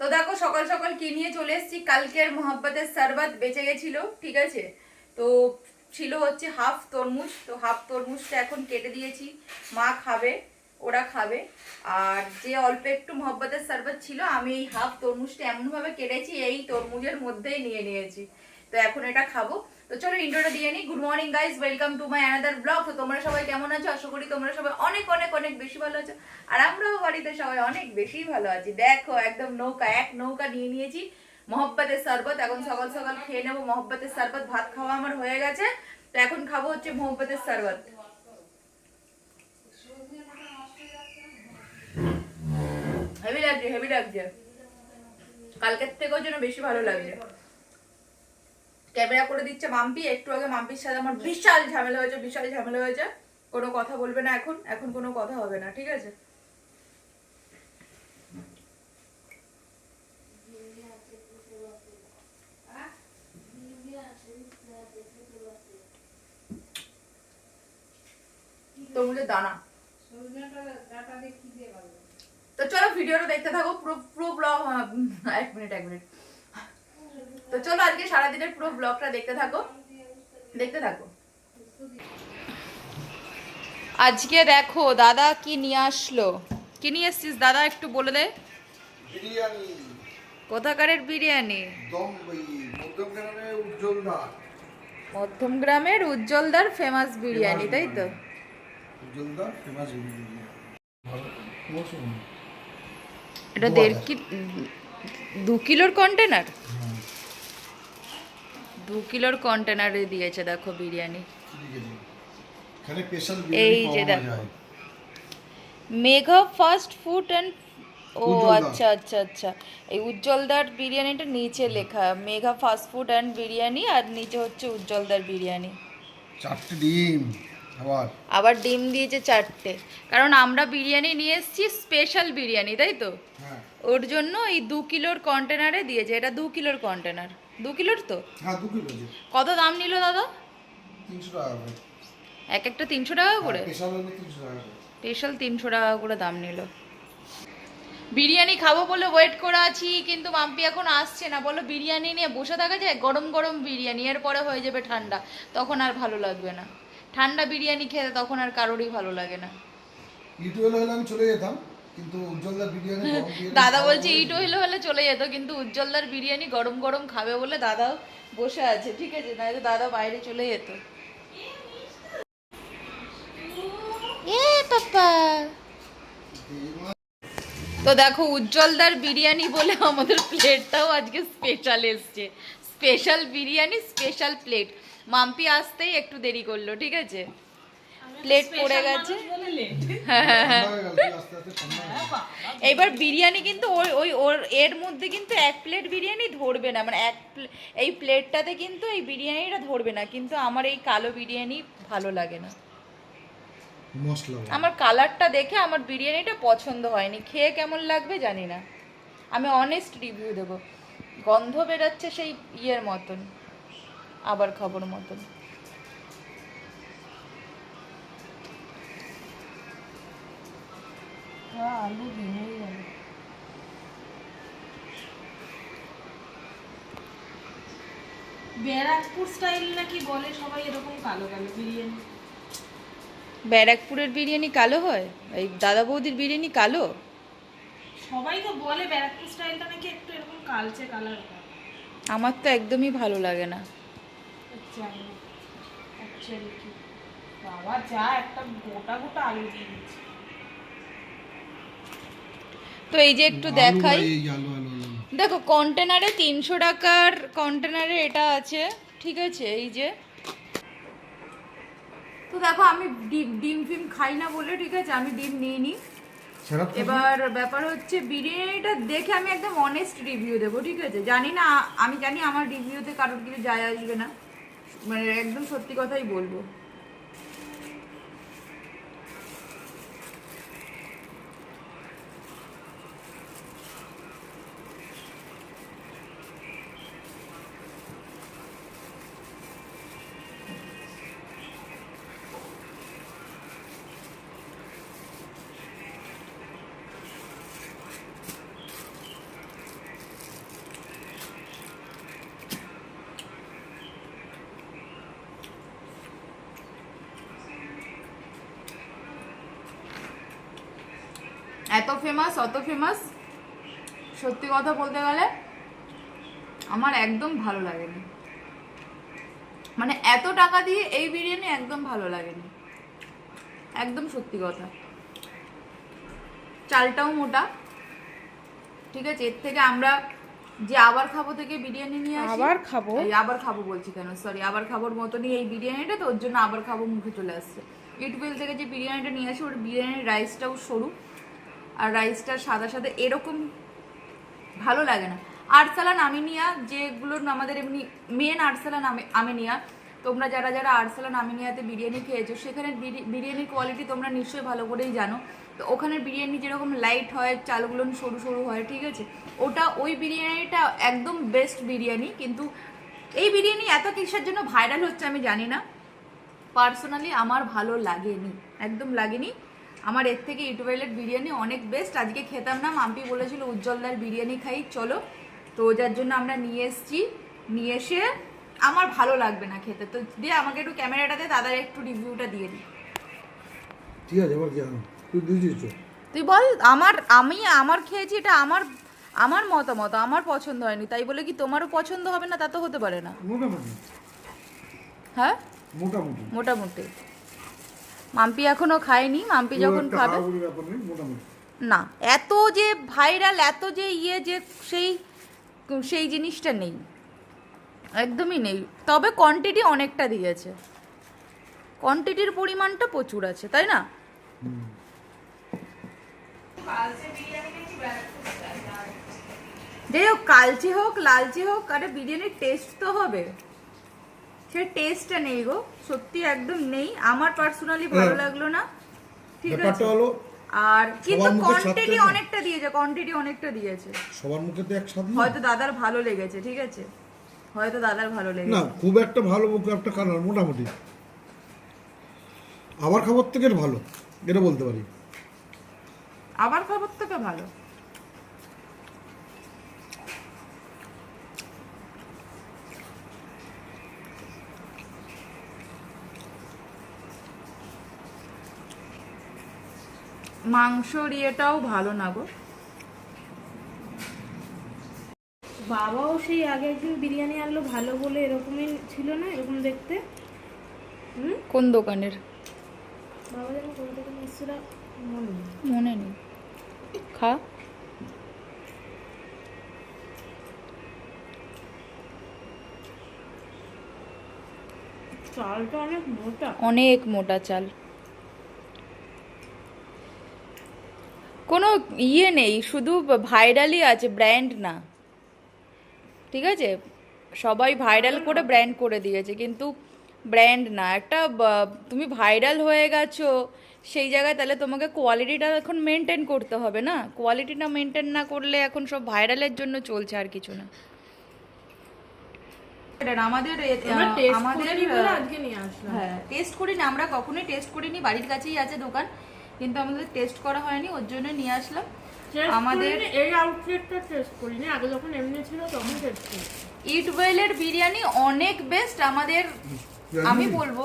তো দেখো, সকাল সকাল কি নিয়ে চলে এসেছি? কালকের মোহাব্বতের সারবাত বেঁচে গেছিল, ঠিক আছে? তো ছিল হচ্ছে হাফ তরমুজ, তো হাফ তরমুজটা এখন কেটে দিয়েছি। মা খাবে, ওরা খাবে। আর যে অল্প একটু মহব্বতের সরবত ছিল, আমি এই হাফ তরমুজটা এমনভাবে কেটেছি, এই তরমুজের মধ্যেই নিয়ে নিয়েছি। তো এখন এটা খাব। তো চলো ইন্ট্রোটা দিয়ে নিই। Good morning guys welcome to my another blog তো তোমরা সবাই কেমন আছো? আশা করি তোমরা সবাই অনেক অনেক অনেক বেশি ভালো আছো। আর আমরাও বাড়িতে সবাই অনেক বেশি ভালো আছি। দেখো, একদম নৌকা, এক নৌকা নিয়ে নিয়েছি। মহব্বতের শরবত। এখন সকাল সকাল খেয়ে নেব। মহব্বতের শরবত ভাত খাওয়া আমার হয়ে গেছে। তো এখন খাব হচ্ছে মহব্বতের শরবত। হেভি লাগছে হেভি লাগছে। কালকের থেকেও যেন বেশি ভালো লাগছে। ক্যামেরা করে দিচ্ছে মাম্পি, একটু আগে মাম্পির সাথে আমার বিশাল ঝামেলা হয়েছে, বিশাল ঝামেলা হয়েছে। কোনো কথা বলবে না এখন এখন কোনো কথা হবে না, ঠিক আছে? দানা। তো চলো, ভিডিওটা দেখতে থাকো, পুরো পুরো ব্লগ এক মিনিট এক মিনিট। তো চলো আজকে সারাদিনের পুরো ব্লগটা দেখতে থাকো। দেখতে থাকো। আজকে দেখো দাদা কি নিয়ে আসলো? কি নিয়ে এসছিস দাদা একটু বলে দে। বিরিয়ানি। কোথাকারের বিরিয়ানি? মধ্যম গ্রামের উজ্জ্বলদার। ফেমাস বিরিয়ানি তাই তো? উজ্জ্বলদা ফেমাস বিরিয়ানি। এটা দু দেড় কি দু কিলোর কন্টেনার দু কিলোর কন্টেনারে দিয়েছে দেখো বিরিয়ানি। এই যে দেখো। মেঘা ফাস্ট ফুড অ্যান্ড ও আচ্ছা আচ্ছা আচ্ছা। এই উজ্জ্বলদার বিরিয়ানিটা নিচে লেখা Megha fast food and biryani আর নিচে হচ্ছে উজ্জ্বলদার বিরিয়ানি। চারটে ডিম আবার। আবার ডিম দিয়েছে চারটে। কারণ আমরা বিরিয়ানি নিয়ে এসেছি স্পেশাল বিরিয়ানি তাই তো? হ্যাঁ। ওর জন্য এই দু কিলোর কন্টেনারে দিয়েছে এটা দু কিলোর কন্টেনার দু কিলোর তো? হ্যাঁ দু কিলো কত দাম নিল দাদা? তিনশো টাকা করে। এক একটা তিনশো টাকা করে? স্পেশাল স্পেশাল তিনশো টাকা করে। দাম নিল। বিরিয়ানি খাব বলে ওয়েট করে আছি কিন্তু মাম্পি এখন আসছে না। বলো বিরিয়ানি নিয়ে বসে থাকা যায়? গরম গরম বিরিয়ানি এরপরে হয়ে যাবে ঠান্ডা। তখন আর ভালো লাগবে না। ঠান্ডা বিরিয়ানি খেতে তখন আর কারোরই ভালো লাগে না। ইউটিউবে হলে আমি চলে যেতাম। কিন্তু উজ্জ্বলদার বিরিয়ানি দাদা বলছে বলে- ইট হইলে হলে চলে যেত কিন্তু উজ্জ্বলদার বিরিয়ানি গরম গরম খাবে বলে দাদাও বসে আছে ঠিক আছে? নয়তো দাদা বাইরে চলে যেত। এ পাপা। তো দেখো উজ্জ্বলদার বিরিয়ানি বলে আমাদের প্লেটটাও আজকে স্পেশাল এসছে। Special biryani special plate Mampi আসতেই একটু দেরি করল ঠিক আছে? প্লেট পড়ে গেছে। হয়ে হয়ে। এইবার বিরিয়ানি কিন্তু ওই ওই ওর এর মধ্যে কিন্তু এক প্লেট বিরিয়ানি ধরবে না। মানে এক প্লে- এই প্লেটটাতে কিন্তু এই বিরিয়ানিটা ধরবে না। কিন্তু আমার এই কালো বিরিয়ানি ভালো লাগে না। আমার কালারটা দেখে আমার বিরিয়ানিটা পছন্দ হয়নি। খেয়ে কেমন লাগবে জানি না। আমি অনেস্ট রিভিউ দেবো। গন্ধ বেরোচ্ছে সেই ইয়ের মতন। আবার খবর মতন। আলু ভেঙে গেল ব্যারাকপুর স্টাইল নাকি বলে সবাই এরকম কালো কালো বিরিয়ানি ব্যারাকপুরের বিরিয়ানি কালো হয় এই দাদা বৌদির বিরিয়ানি কালো সবাই তো বলে ব্যারাকপুর স্টাইলটা নাকি একটু এরকম কালচে কালার হয় আমার তো একদমই ভালো লাগে না বাবা যা একটা গোটা গোটা আলু দিয়ে দিচ্ছে তো এই যে একটু দেখাই। দেখো কন্টেনারে তিনশো টাকার কন্টেনারে এটা আছে ঠিক আছে? এই যে। তো দেখো আমি ডিম ডিম ফিম খাই না বলে ঠিক আছে? আমি ডিম নিয়ে নিই এবার ব্যাপার হচ্ছে বিরিয়ানিটা দেখে আমি একদম অনেস্ট রিভিউ দেবো ঠিক আছে? জানি না আমি জানি আমার রিভিউতে কারোর কিছু যায় আসবে না। মানে একদম সত্যি কথাই বলব। এত ফেমাস অত ফেমাস সত্যি কথা বলতে গেলে আমার একদম ভালো লাগেনি। মানে এত টাকা দিয়ে এই বিরিয়ানি একদম ভালো লাগেনি। একদম সত্যি কথা। চালটাও মোটা। ঠিক আছে এর থেকে আমরা যে আবার খাব থেকে বিরিয়ানি নিয়ে আসি। আবার খাব? আবার খাব বলছি কেন? সরি আবার খাবোর মতনই এই বিরিয়ানিটা তো ওর জন্য আবার খাব মুখে চলে আসছে। ইটুবেল থেকে যে বিরিয়ানিটা নিয়ে আসি ওর বিরিয়ানির রাইসটাও সরু। আর রাইসটা সাদা সাদা এরকম ভালো লাগে না। আরসালান আমিনিয়া যেগুলোর আমাদের এমনি মেন আরসালান আমি আমিনিয়া তোমরা যারা যারা আরসালান আমিনিয়াতে বিরিয়ানি খেয়েছো, সেখানে বিরি- বিরিয়ানির কোয়ালিটি তোমরা নিশ্চয়ই ভালো করেই জানো। তো ওখানের বিরিয়ানি যেরকম লাইট হয়, চালগুলো সরু সরু হয়, ঠিক আছে? ওটা ওই বিরিয়ানিটা একদম বেস্ট বিরিয়ানি, কিন্তু এই বিরিয়ানি এত কিসের জন্য ভাইরাল হচ্ছে আমি জানি না। পার্সোনালি আমার ভালো লাগেনি, একদম লাগেনি। আমার এর থেকে ইউটিউবের বিরিয়ানি অনেক বেস্ট আজকে খেতাম না মাম্পি বলেছিল উজ্জ্বলদার বিরিয়ানি খাই চলো। তো যার জন্য আমরা নিয়ে এসেছি। নিয়ে এসে আমার ভালো লাগবে না খেতে। তো দিয়ে আমাকে একটু ক্যামেরাটা ক্যামেরাটাতে দাদার একটু রিভিউটা দিয়ে দিই। ঠিক আছে কি তুই দিয়েছিস তুই বল আমার আমি আমার খেয়েছি এটা আমার আমার মতামত আমার পছন্দ হয়নি। তাই বলে কি তোমারও পছন্দ হবে না তা তো হতে পারে না। মোটামুটি। হ্যাঁ? মোটামুটি। মোটামুটি। মাম্পি এখনও খায়নি মাম্পি যখন খাবে না এত যে ভাইরাল এত যে ইয়ে যে সেই সেই জিনিসটা নেই। একদমই নেই। তবে কোয়ান্টিটি অনেকটা দিয়েছে। কোয়ান্টিটির পরিমাণটা প্রচুর আছে তাই না? যাই হোক কালচে হোক লালচে হোক আরে বিরিয়ানির টেস্ট তো হবে। সে টেস্টটা নেই গো। সত্যি একদম নেই। আমার পার্সোনালি ভালো হ্যাঁ। লাগল না। ঠিক আছে? আর কিন্তু কোয়ান্টিটি অনেকটা দিয়েছে কোয়ান্টিটি অনেকটা দিয়েছে। সবার মুখে তো এক স্বাদ হয়তো দাদার ভালো লেগেছে ঠিক আছে? হয়তো দাদার ভালো না লেগেছে খুব একটা ভালো মুখ একটা কালার মোটামুটি। আবার খাবার থেকে ভালো এটা বলতে পারি। আবার খাবার থেকে ভালো? মাংসর ইয়েটাও ভালো না গো। বাবাও সেই আগে একদিন বিরিয়ানি আনলো ভালো বলে এরকমই ছিল না এরকম দেখতে। হুম? কোন দোকানের? বাবা যেন এসেছিল মনে নেই। মনে নেই। খা। চালটা অনেক মোটা। অনেক মোটা চাল। কোনো ইয়ে নেই শুধু ভাইরালই আছে ব্র্যান্ড না। ঠিক আছে? সবাই ভাইরাল করে ব্র্যান্ড করে দিয়েছে কিন্তু ব্র্যান্ড না। একটা তুমি ভাইরাল হয়ে গেছো সেই জায়গায় তাহলে তোমাকে কোয়ালিটিটা এখন মেনটেন করতে হবে না? কোয়ালিটিটা মেনটেন না করলে এখন সব ভাইরালের জন্য চলছে আর কিছু না। আমাদের টেস্ট আমাদের আজকে নিয়ে আসলাম। হ্যাঁ টেস্ট করিনি আমরা কখনোই টেস্ট করিনি বাড়ির কাছেই আছে দোকান। কিন্তু আমাদের টেস্ট করা হয়নি ওর জন্য নিয়ে আসলাম। আমাদের- এই আউটলেটটা টেস্ট করিনি আগে যখন এমনি ছিল তখন টেস্ট করি ইটওয়েলের বিরিয়ানি অনেক বেস্ট আমাদের আমি বলব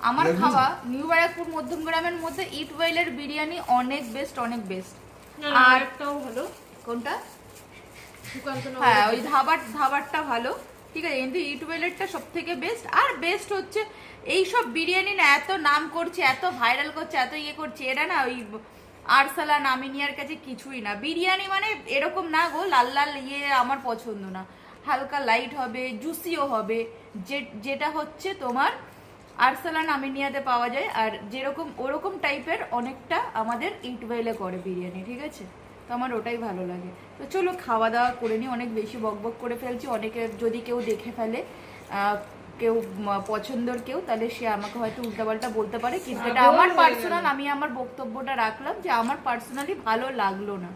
আমার খাওয়া নিউ ব্যারাকপুর মধ্যমগ্রামের মধ্যে ইট ওয়েলের বিরিয়ানি অনেক বেস্ট অনেক বেস্ট আর- একটাও ভালো। কোনটা? হ্যাঁ ওই ধাবার ধাবারটা ভালো। ঠিক আছে কিন্তু ইউটিউবেলেরটা সব থেকে বেস্ট আর বেস্ট হচ্ছে এই সব বিরিয়ানি না, এত নাম করছে, এত ভাইরাল করছে, এত ইয়ে করছে, এটা না ওই আরসালা নামিনিয়ার কাছে কিছুই না। বিরিয়ানি মানে এরকম না গো, লাল লাল ইয়ে আমার পছন্দ না। হালকা লাইট হবে জুসিও হবে। যে, যেটা হচ্ছে তোমার আরসালা নামিনিয়াতে পাওয়া যায়, আর যেরকম, ওরকম টাইপের অনেকটা আমাদের ইটওয়েলে করে বিরিয়ানি, ঠিক আছে? তো আমার ওটাই ভালো লাগে। তো চলো খাওয়া দাওয়া করে নিই অনেক বেশি বকবক করে ফেলছি। অনেকে যদি কেউ দেখে ফেলে কেউ পছন্দর কেউ তাহলে সে আমাকে হয়তো উল্টাপাল্টা বলতে পারে। কিন্তু এটা আমার পার্সোনাল আমি আমার বক্তব্যটা রাখলাম যে আমার পার্সোনালি ভালো লাগল না।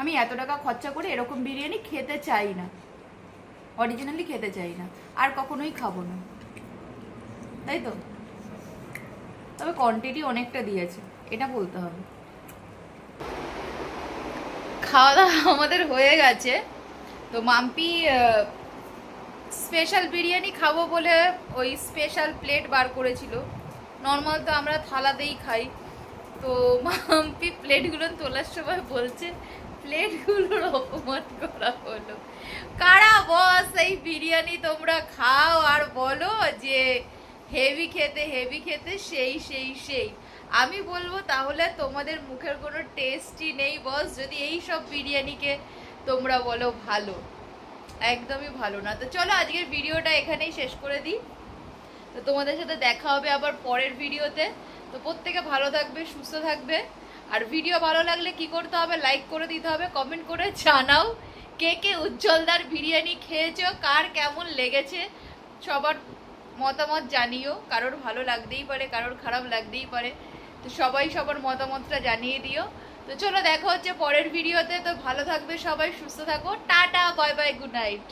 আমি এত টাকা খরচা করে এরকম বিরিয়ানি খেতে চাই না। অরিজিনালি খেতে চাই না। আর কখনোই খাব না। তাই তো? তবে কোয়ান্টিটি অনেকটা দিয়েছে। এটা বলতে হবে। খাওয়া দাওয়া আমাদের হয়ে গেছে। তো মাম্পি স্পেশাল বিরিয়ানি খাব বলে ওই স্পেশাল প্লেট বার করেছিল। নর্মাল তো আমরা থালাতেই খাই। তো মাম্পি প্লেটগুলো তোলার সময় বলছে, প্লেটগুলোর অপমান করা হলো। কারা বস এই বিরিয়ানি তোমরা খাও আর বলো যে হেভি খেতে হেভি খেতে সেই সেই সেই। আমি বলব তাহলে তোমাদের মুখের কোনো টেস্টই নেই, বস, যদি এই সব বিরিয়ানিকে তোমরা বলো ভালো। একদমই ভালো না। তো চলো আজকের ভিডিওটা এখানেই শেষ করে দিই। তো তোমাদের সাথে দেখা হবে আবার পরের ভিডিওতে। তো প্রত্যেকে ভালো থাকবে, সুস্থ থাকবে। আর ভিডিও ভালো লাগলে কি করতে হবে? লাইক করে দিতে হবে কমেন্ট করে জানাও কে কে উজ্জ্বলদার বিরিয়ানি খেয়েছো, কার কেমন লেগেছে, সবার মতামত জানিও। কারোর ভালো লাগতেই পারে, কারোর খারাপ লাগতেই পারে। তো সবাই সবার মতামতটা জানিয়ে দিও। তো চলো দেখা হচ্ছে পরের ভিডিওতে। তো ভালো থাকবে সবাই, সুস্থ থাকো। Tata bye bye good night